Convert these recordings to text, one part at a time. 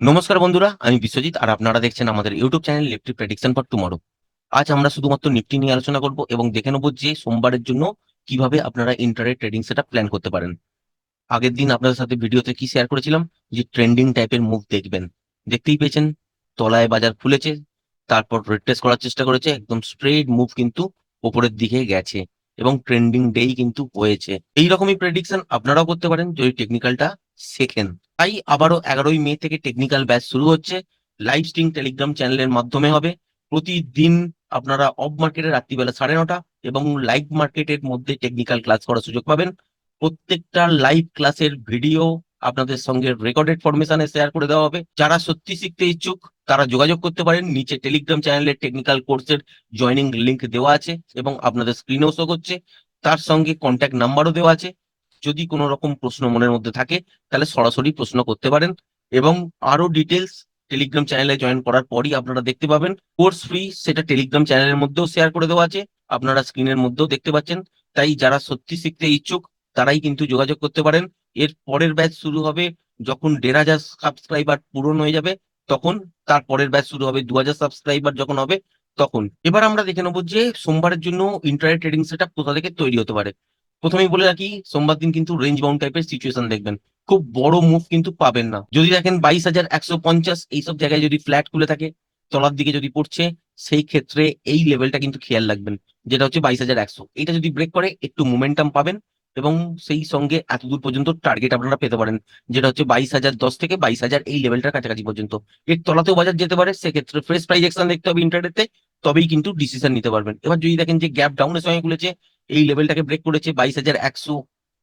নমস্কার বন্ধুরা, আমি বিশ্বজিৎ আর আপনারা দেখছেন আমাদের YouTube channel Nifty prediction for tomorrow. আজ আমরা শুধুমাত্র নিফটি নিয়ে আলোচনা করব এবং দেখে নেব যে সোমবারের জন্য কীভাবে আপনারা ইন্টারনেট ট্রেডিং সেটা প্ল্যান করতে পারেন। আগের দিন আপনাদের সাথে ভিডিওতে কি শেয়ার করেছিলাম? যে ট্রেন্ডিং টাইপের মুভ দেখবেন। দেখতেই পেয়েছেন, তলায় বাজার খুলেছে তারপর রিট্রেস করার চেষ্টা করেছে, একদম স্ট্রেট মুভ কিন্তু ওপরের দিকে গেছে এবং ট্রেন্ডিং ডেই কিন্তু হয়েছে। এই রকমই প্রেডিকশন আপনারাও করতে পারেন, যদি টেকনিক্যালটা শেখেন তাই আবারও এগারোই মে থেকে টেকনিক্যাল ব্যাচ শুরু হচ্ছে। লাইভ স্ট্রিম টেলিগ্রাম চ্যানেলের মাধ্যমে হবে। প্রতিদিন আপনারা অফ মার্কেটে রাত্রিবেলা সাড়ে নটা এবং লাইভ মার্কেটের মধ্যে টেকনিক্যাল ক্লাস করার সুযোগ পাবেন। প্রত্যেকটা লাইভ ক্লাসের ভিডিও আপনাদের সঙ্গে রেকর্ডেড ফরমেশনে শেয়ার করে দেওয়া হবে। যারা সত্যি শিখতে ইচ্ছুক, তারা যোগাযোগ করতে পারেন। নিচে টেলিগ্রাম চ্যানেলের টেকনিক্যাল কোর্সের জয়নিং লিংক দেওয়া আছে এবং আপনাদের স্ক্রিনেও শো করছে। তার সঙ্গে কন্ট্যাক্ট নাম্বারও দেওয়া আছে। যদি কোনো রকম প্রশ্ন মনের মধ্যে থাকে, তাহলে সরাসরি প্রশ্ন করতে পারেন এবং আরও ডিটেলস টেলিগ্রাম চ্যানেলে জয়েন করার পরই আপনারা দেখতে পাবেন। কোর্স ফ্রি সেটা টেলিগ্রাম চ্যানেলের মধ্যেও শেয়ার করে দেওয়া আছে, আপনারা স্ক্রিনের মধ্যেও দেখতে পাচ্ছেন। তাই যারা সত্যি শিখতে ইচ্ছুক, তারাই কিন্তু যোগাযোগ করতে পারেন। এর পরের ব্যাচ শুরু হবে যখন দেড় হাজার সাবস্ক্রাইবার পূরণ হয়ে যাবে, তখন তার পরের ব্যাচ শুরু হবে দু হাজার সাবস্ক্রাইবার যখন হবে, তখন। এবার আমরা দেখে নেব যে সোমবারের জন্য ইন্টারনেট ট্রেডিং সেটা কোথা থেকে তৈরি হতে পারে। প্রথমেই বলে রাখি, সোমবার দিন কিন্তু রেঞ্জ বাউন্ড টাইপের সিচুয়েশন দেখবেন। খুব বড় মুভ কিন্তু পাবেন না। যদি দেখেন বাইশ হাজার একশো পঞ্চাশ এইসব জায়গায় যদি ফ্ল্যাট খুলে থাকে, তলার দিকে যদি পড়ছে, সেই ক্ষেত্রে এই লেভেলটা কিন্তু খেয়াল রাখবেন, যেটা হচ্ছে বাইশ হাজার একশো। এটা যদি ব্রেক করে, একটু মোমেন্টাম পাবেন এবং সেই সঙ্গে এতদূর পর্যন্ত টার্গেট আপনারা পেতে পারেন, যেটা হচ্ছে বাইশ হাজার দশ থেকে বাইশ হাজার এই লেভেলটার কাছাকাছি পর্যন্ত। এর তলাতেও বাজার যেতে পারে, সেক্ষেত্রে ফ্রেশ প্রাইজ অ্যাকশন দেখতে হবে ইন্টারনেটে তবেই কিন্তু ডিসিশন নিতে পারবেন। এবার যদি দেখেন যে গ্যাপ ডাউনের সঙ্গে খুলেছে এই লেভেলটাকে ব্রেক করেছে বাইশ হাজার একশো,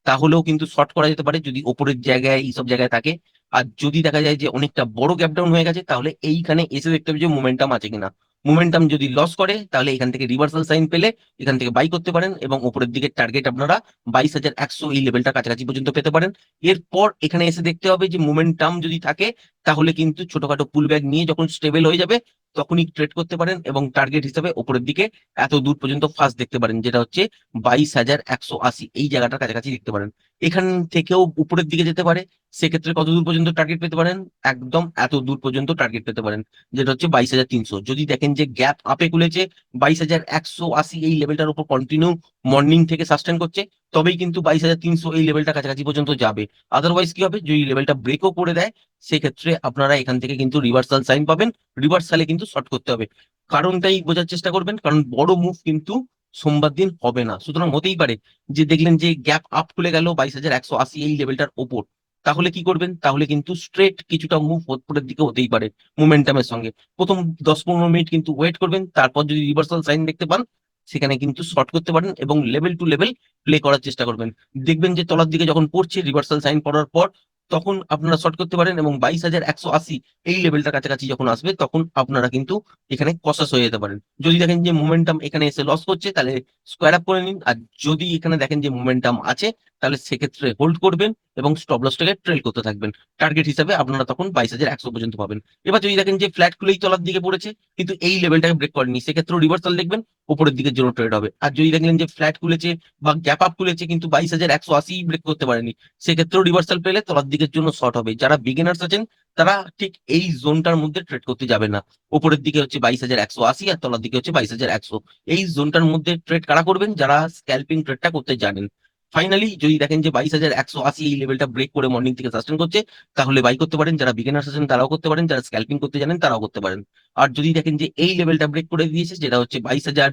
তাহলেও কিন্তু শর্ট করা যেতে পারে যদি ওপরের জায়গায়, এইসব জায়গায় থাকে। আর যদি দেখা যায় যে অনেকটা বড় গ্যাপ ডাউন হয়ে গেছে, তাহলে এইখানে এসে দেখতে হবে যে মোমেন্টাম আছে কিনা। মোমেন্টাম যদি লস করে, তাহলে এখান থেকে রিভার্সাল সাইন পেলে এখান থেকে বাই করতে পারেন এবং উপরের দিকে টার্গেট আপনারা বাইশ হাজার একশো এই লেভেলটা কাছাকাছি পর্যন্ত পেতে পারেন। এরপর এখানে এসে দেখতে হবে যে মোমেন্টাম যদি থাকে, তাহলে কিন্তু ছোটখাটো পুল ব্যাগ নিয়ে যখন স্টেবল হয়ে যাবে তখনই ট্রেড করতে পারেন এবং টার্গেট হিসাবে উপরের দিকে এত দূর পর্যন্ত ফার্স্ট দেখতে পারেন, যেটা হচ্ছে বাইশ হাজার একশো আশি। এই জায়গাটার কাছাকাছি দেখতে পারেন। এখান থেকেও উপরের দিকে যেতে পারে, সেক্ষেত্রে কত দূর পর্যন্ত টার্গেট পেতে পারেন? একদম এত দূর পর্যন্ত টার্গেট পেতে পারেন, যেটা হচ্ছে বাইশ হাজার তিনশো। যদি দেখেন যে গ্যাপ আপে খুলেছে, বাইশ হাজার একশো আশি এই লেভেলটার উপর কন্টিনিউ মর্নিং থেকে সাস্টেন করছে, তবেই কিন্তু বাইশ হাজার তিনশো এই লেভেলটা কাছাকাছি পর্যন্ত যাবে। আদারওয়াইজ কি হবে? যদি লেভেলটা ব্রেকও করে দেয়, সেক্ষেত্রে আপনারা এখান থেকে কিন্তু রিভার্সাল সাইন পাবেন। রিভার্সালে কিন্তু শর্ট করতে হবে। কারণটাই বোঝার চেষ্টা করবেন, কারণ বড় মুভ কিন্তু সোমবার দিন হবে না। সুতরাং হতেই পারে যে দেখলেন যে গ্যাপ আপ খুলে গেল বাইশ হাজার একশো আশি এই লেভেলটার ওপর। তাহলে কি করবেন? তাহলে কিন্তু স্ট্রেট কিছুটা মুভ ওপরের দিকে হতেই পারে মোমেন্টামের সঙ্গে। প্রথম দশ পনেরো মিনিট কিন্তু ওয়েট করবেন, তারপর যদি রিভার্সাল সাইন দেখতে পান সেখানে কিন্তু শর্ট করতে পারেন এবং লেভেল টু লেভেল প্লে করার চেষ্টা করবেন। দেখবেন যে তলার দিকে যখন পড়ছে রিভার্সাল সাইন পড়ার পর, তখন আপনারা শর্ট করতে পারেন এবং বাইশ হাজার একশো আশি এই লেভেলটার কাছাকাছি যখন আসবে, তখন আপনারা কিন্তু এখানে কষাস হয়ে যেতে পারেন। যদি দেখেন যে মোমেন্টাম এখানে এসে লস করছে, তাহলে স্কোয়ার আপ করে নিন। আর যদি এখানে দেখেন যে মোমেন্টাম আছে, তাহলে সেক্ষেত্রে হোল্ড করবেন। এবং স্টপ লসটাকে ট্রেল করতে থাকবেন। টার্গেট হিসাবে আপনারা তখন বাইশ হাজার একশো পর্যন্ত পাবেন। এবার যদি দেখেন যে ফ্ল্যাট খুলেই তলার দিকে পড়েছে, কিন্তু এই লেভেলটাকে ব্রেক করেনি সেক্ষেত্রে রিভার্সাল দেখবেন, উপরের দিকের জন্য ট্রেড হবে। আর যদি দেখলেন যে ফ্ল্যাট খুলেছে বা গ্যাপ আপ খুলেছে, কিন্তু বাইশ হাজার একশো আশি ব্রেক করতে পারেনি, সেক্ষেত্রেও রিভার্সাল পেলে তলার দিকের জন্য শর্ট হবে। যারা বিগিনার্স আছেন, তারা ঠিক এই জোনটার মধ্যে ট্রেড করতে যাবে না। উপরের দিকে হচ্ছে বাইশ হাজার একশো আশি আর তলার দিকে হচ্ছে বাইশ হাজার একশো। এই জোনটার মধ্যে ট্রেড কারা করবেন? যারা স্ক্যাল্পিং ট্রেডটা করতে জানেন। ফাইনালি যদি দেখেন যে বাইশ হাজার একশো আশি এই লেভেলটা ব্রেক করে মর্নিং থেকে সাস্টেন করছে, তাহলে বাই করতে পারেন। যারা বিগিনার্স আছেন তারাও করতে পারেন। যারা স্ক্যাল্পিং করতে জানেন, তারাও করতে পারেন। আর যদি দেখেন যে এই লেভেলটা ব্রেক করে দিয়েছে, যেটা হচ্ছে বাইশ হাজার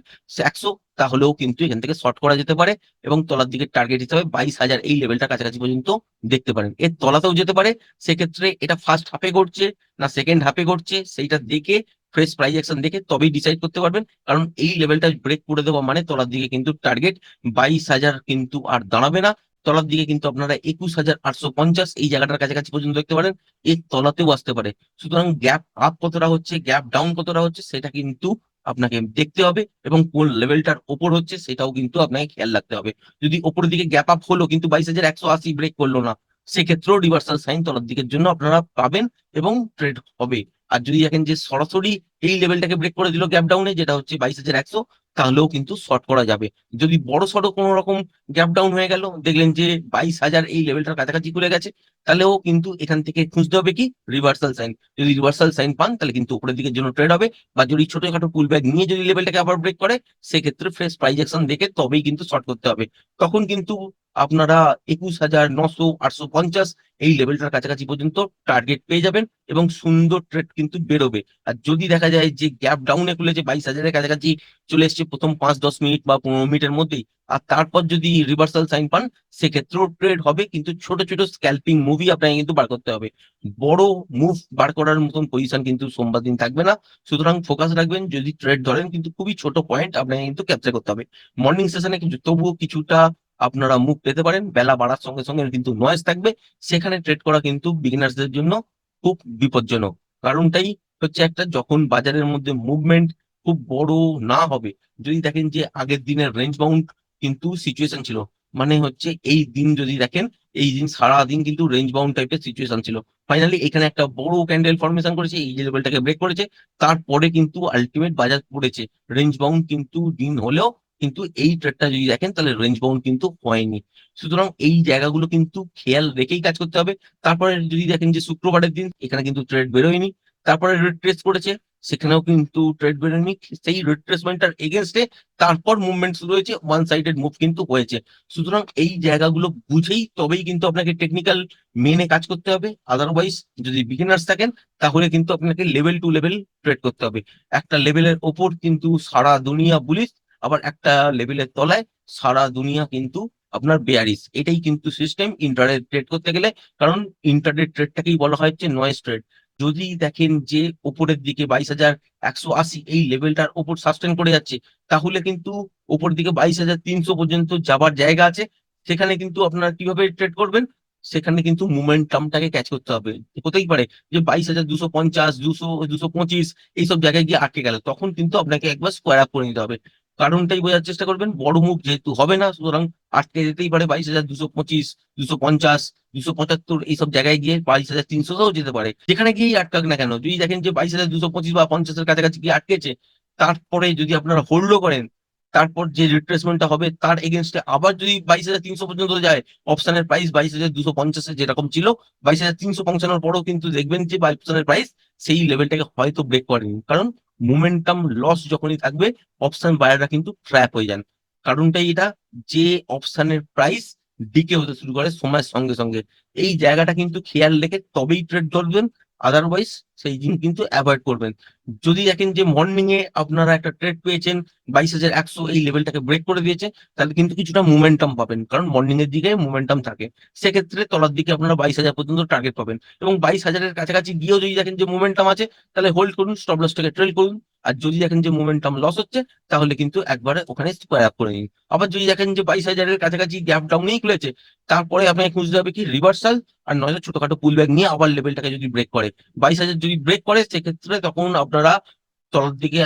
একশো, তাহলেও কিন্তু এখান থেকে শর্ট করা যেতে পারে এবং তলার দিকে টার্গেট হিসাবে বাইশ হাজার এই লেভেলটা কাছাকাছি পর্যন্ত দেখতে পারেন। এর তলাতেও যেতে পারে। সেক্ষেত্রে এটা ফার্স্ট হাফে ঘটছে, না সেকেন্ড হাফে ঘটছে, সেইটা দেখে ফ্রেশ প্রাইস অ্যাকশন দেখে তবেই ডিসাইড করতে পারবেন। কারণ এই লেভেলটা ব্রেক করে দেওয়া মানে তলার দিকে কিন্তু টার্গেট বাইশ হাজার কিন্তু আর দাঁড়াবে না। তলার দিকে কিন্তু আপনারা একুশ হাজার আটশো পঞ্চাশ এই জায়গাটার কাছাকাছি পর্যন্ত দেখতে পারেন, এর তলাতেও আসতে পারে। সুতরাং গ্যাপ আপ কতটা হচ্ছে গ্যাপ ডাউন কতটা হচ্ছে, সেটা কিন্তু আপনাকে দেখতে হবে এবং কোন লেভেলটার ওপর হচ্ছে সেটাও কিন্তু আপনাকে খেয়াল রাখতে হবে। যদি ওপরের দিকে গ্যাপ আপ হলো কিন্তু বাইশ হাজার একশো আশি ব্রেক করল না, সেক্ষেত্রেও রিভার্সাল সাইন তলার দিকের জন্য আপনারা পাবেন এবং ট্রেড হবে। আর যদি দেখেন যে সরাসরি এই লেভেলটাকে ব্রেক করে দিল গ্যাপ ডাউনে যেটা হচ্ছে বাইশ হাজার একশো, তাহলেও কিন্তু শর্ট করা যাবে। যদি বড় সড়ো কোনো রকম গ্যাপ ডাউন হয়ে গেল, দেখলেন যে বাইশ হাজার এই লেভেলটার কাছাকাছি খুলে গেছে, তাহলেও কিন্তু এখান থেকে খুঁজতে হবে কি? রিভার্সাল সাইন যদি রিভার্সাল সাইন পান, তাহলে কিন্তু উপরের দিকের জন্য ট্রেড হবে। বা যদি ছোটখাটো পুল ব্যাগ নিয়ে যদি লেভেলটাকে আবার ব্রেক করে, সেক্ষেত্রে ফ্রেশ প্রাইজ অ্যাকশন দেখে তবেই কিন্তু শর্ট করতে হবে। তখন কিন্তু আপনারা একুশ হাজার নশো আটশো পঞ্চাশ এই লেভেলটার কাছাকাছি পর্যন্ত টার্গেট পেয়ে যাবেন এবং সুন্দর ট্রেড কিন্তু বেরোবে। আর যদি দেখা যায় যে গ্যাপ ডাউনে খুলেছে বাইশ হাজারের কাছাকাছি চলে এসছে প্রথম পাঁচ দশ মিনিট বা পনেরো মিনিটের মধ্যেই। আর তারপর যদি রিভার্সাল সাইন পান, সেক্ষেত্রেও ট্রেড হবে, কিন্তু ছোট ছোট স্ক্যাল্পিং মুভি আপনাকে কিন্তু বার করতে হবে। বড় মুভ বার করার মতন পজিশন কিন্তু সোমবার দিন থাকবে না। সুতরাং ফোকাস রাখবেন, যদি ট্রেড ধরেন, কিন্তু খুবই ছোট পয়েন্ট আপনাকে কিন্তু ক্যাপচার করতে হবে। মর্নিং সেশনে কিন্তু তবুও কিছুটা আপনারা মুভ পেতে পারেন, বেলা বাড়ার সঙ্গে সঙ্গে কিন্তু নয়েজ থাকবে। সেখানে ট্রেড করা কিন্তু বিগিনার্সদের জন্য খুব বিপজ্জনক। কারণটাই হচ্ছে একটা যখন বাজারের মধ্যে মুভমেন্ট খুব বড় না হবে, যদি দেখেন যে আগের দিনের রেঞ্জ বাউন্ড কিন্তু সিচুয়েশন ছিল মানে হচ্ছে এই দিন যদি দেখেন, এই দিন সারা দিন কিন্তু রেঞ্জ বাউন্ড টাইপের সিচুয়েশন ছিল। ফাইনালি এখানে একটা বড় ক্যান্ডেল ফরমেশন করেছে, এই যে লেভেলটাকে ব্রেক করেছে, তারপরে কিন্তু আলটিমেট বাজার পড়েছে। রেঞ্জ বাউন্ড কিন্তু দিন হলেও কিন্তু এই ট্রেডটা যদি দেখেন, তাহলে রেঞ্জ বাউন্ড কিন্তু হয়নি। সুতরাং এই জায়গাগুলো কিন্তু খেয়াল রেখেই কাজ করতে হবে। তারপরে যদি দেখেন যে শুক্রবারের দিন, এখানে কিন্তু ট্রেড বেরোয়নি। তারপরে রিট্রেস করেছে সেখানেও কিন্তু ট্রেড বেরোয়নি। সেই রিট্রেসমেন্টটার এগেনস্টে তারপর মুভমেন্ট শুরু হয়েছে ওয়ান সাইডেড মুভ কিন্তু হয়েছে। সুতরাং এই জায়গাগুলো বুঝেই তবেই কিন্তু আপনাকে টেকনিক্যাল মেনে কাজ করতে হবে। আদারওয়াইজ যদি বিগিনার্স থাকেন, তাহলে কিন্তু আপনাকে লেভেল টু লেভেল ট্রেড করতে হবে। একটা লেভেলের ওপর কিন্তু সারা দুনিয়া বুলিশ আবার একটা লেভেলের তলায় সারা দুনিয়া কিন্তু আপনার বেয়ারিস এটাই কিন্তু সিস্টেম ইন্টারনেট ট্রেড করতে গেলে, কারণ ইন্টারনেট ট্রেডটাকেই বলা হয় হচ্ছে নয়েস ট্রেড যদি দেখেন যে উপরের দিকে বাইশ হাজার একশো আশি এই লেভেলটার ওপর সাস্টেন করে যাচ্ছে, তাহলে কিন্তু উপর দিকে বাইশ হাজার তিনশো পর্যন্ত যাবার জায়গা আছে। সেখানে কিন্তু আপনারা কীভাবে ট্রেড করবেন? সেখানে কিন্তু মোমেন্টামটাকে ক্যাচ করতে হবে। হতেই পারে যে বাইশ হাজার দুশো পঞ্চাশ, দুশো দুশো পঁচিশ, এইসব জায়গায় গিয়ে আটকে গেল। তখন কিন্তু আপনাকে একবার স্কোয়ার আপ করে নিতে হবে। কারণটাই বোঝার চেষ্টা করবেন। বড় মুখ যেহেতু হবে না, সুতরাং আটকে যেতেই পারে। বাইশ হাজার দুশো পঁচিশ, দুশো পঞ্চাশ, দুশো পঁচাত্তর এইসব জায়গায় গিয়ে বাইশ হাজার তিনশো তিনশোতেও যেতে পারে। যেখানে গিয়েই আটকাক না কেন, যদি দেখেন যে বাইশ হাজার দুশো পঁচিশ বা পঞ্চাশের কাছাকাছি গিয়ে আটকেছে, তারপরে যদি আপনারা হোল্ডও করেন, তারপর যে রিট্রেসমেন্টটা হবে, তার এগেনস্টে আবার যদি বাইশ হাজার তিনশো পর্যন্ত যায় অপশনের প্রাইস বাইশ হাজার দুশো পঞ্চাশে যেরকম ছিল, বাইশ হাজার তিনশো পৌঁছানোর পরেও কিন্তু দেখবেন যে অপশনের প্রাইস সেই লেভেলটাকে হয়তো ব্রেক করেনি। কারণ মোমেন্টাম লস যখনই থাকবে অপশন বায়াররা কিন্তু ট্র্যাপ হয়ে যান। কারণটাই এটা যে অপশনের প্রাইস ডিকে হতে শুরু করে সময়ের সঙ্গে সঙ্গে। এই জায়গাটা কিন্তু খেয়াল রেখে তবেই ট্রেড ধরবেন। আদারওয়াইজ সেই দিন কিন্তু অ্যাভয়েড করবেন। যদি দেখেন যে মর্নিং এ আপনারা একটা ট্রেড পেয়েছেন, বাইশ হাজার একশো এই লেভেলটাকে ব্রেক করে দিয়েছে, তাহলে কিন্তু কিছুটা মোমেন্টাম পাবেন। কারণ মর্নিং এর দিকে মোমেন্টাম থাকে। সেক্ষেত্রে তলার দিকে আপনারা বাইশ হাজার পর্যন্ত টার্গেট পাবেন। এবং বাইশ হাজারের কাছাকাছি গিয়েও যদি দেখেন যে মোমেন্টাম আছে, তাহলে হোল্ড করুন স্টপ লসটাকে ট্রেল করুন। আর যদি দেখেন যে মোমেন্টাম লস হচ্ছে, তাহলে কিন্তু একবারে ওখানে স্কোয়ার আপ করে নিন। আবার যদি দেখেন যে বাইশ হাজারের কাছাকাছি গ্যাপ ডাউনেই খুলেছে, তারপরে আপনাকে খুঁজতে হবে কি রিভার্সাল আর নয়তো ছোটখাটো পুল ব্যাগ নিয়ে আবার লেভেলটাকে যদি ব্রেক করে। বাইশ হাজার যদি ব্রেক করে, সেক্ষেত্রে তখন আপনারা তলার দিকে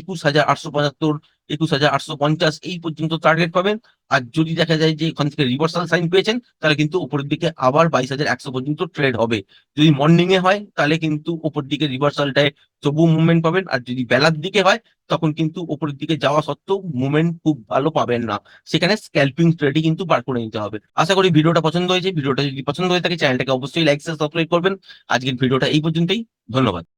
একুশ হাজার আটশো পঁচাত্তর, একুশ হাজার আটশো পঞ্চাশ এই পর্যন্ত টার্গেট পাবেন। আর যদি দেখা যায় যে এখান থেকে রিভার্সাল সাইন পেয়েছেন, তাহলে কিন্তু উপরের দিকে আবার বাইশ হাজার একশো পর্যন্ত ট্রেড হবে। যদি মর্নিং এ হয়, তাহলে কিন্তু উপর দিকে রিভার্সালটায় তবু মুভমেন্ট পাবেন। আর যদি বেলার দিকে হয়, তখন কিন্তু উপরের দিকে যাওয়া সত্ত্বেও মুভমেন্ট খুব ভালো পাবেন না। সেখানে স্ক্যাল্পিং ট্রেডই কিন্তু বার করে নিতে হবে। আশা করি ভিডিওটা পছন্দ হয়েছে। ভিডিওটা যদি পছন্দ হয়ে থাকে চ্যানেলটাকে অবশ্যই লাইক সাবস্ক্রাইব করবেন। আজকের ভিডিওটা এই পর্যন্তই। ধন্যবাদ।